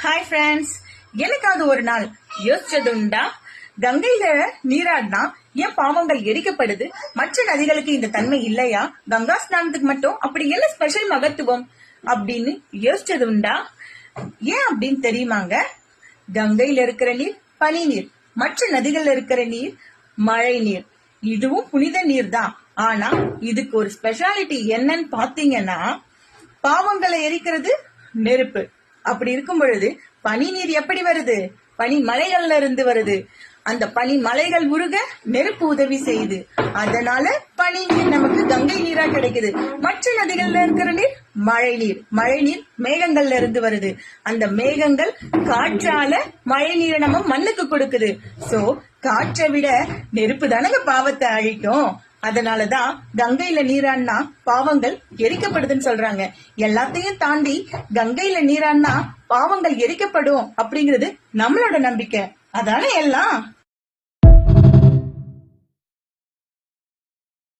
Hi friends எனக்காவது ஒரு நாள் யோசிச்சதுண்டா? கங்கையில நீராடினா ஏன் பாவங்கள் எரிக்கப்படுது. மற்ற நதிகளுக்கு இந்த தன்மை இல்லையா? கங்கா ஸ்நானத்துக்கு மட்டும் அப்படி என்ன ஸ்பெஷல் மகத்துவம்? அப்படின்னு யோசிச்சது உண்டா ஏன் அப்படின்னு தெரியுமாங்க? கங்கையில இருக்கிற நீர் பனி நீர். மற்ற நதிகள்ல இருக்கிற நீர் மழை நீர். இதுவும் புனித நீர் தான் ஆனா இதுக்கு ஒரு ஸ்பெஷாலிட்டி என்னன்னு பாத்தீங்கன்னா பாவங்களை எரிக்கிறது நெருப்பு. அப்படி இருக்கும் பொழுது பனி நீர் எப்படி வருது? பனி மலைகள்ல இருந்து வருது. அந்த பனி மலைகள் உருக நெருப்பு உதவி செய்யுது. அதனால பனி நீர் நமக்கு கங்கை நீரா கிடைக்குது. மற்ற நதிகள்ல இருக்கிற நீர் மழை நீர். மழை நீர் மேகங்கள்ல இருந்து வருது. அந்த மேகங்கள் காற்றால மழை நீரை நம்ம மண்ணுக்கு கொடுக்குது. சோ காற்றை விட நெருப்பு தானங்க பாவத்தை அழிக்கும். அதனாலதான் கங்கையில நீராடினா பாவங்கள் எரிக்கப்படுதுன்னு சொல்றாங்க. எல்லாத்தையும் தாண்டி கங்கையில நீராடினா பாவங்கள் எரிக்கப்படும் அப்படிங்கிறது நம்மளோட நம்பிக்கை. அதானே எல்லாம்?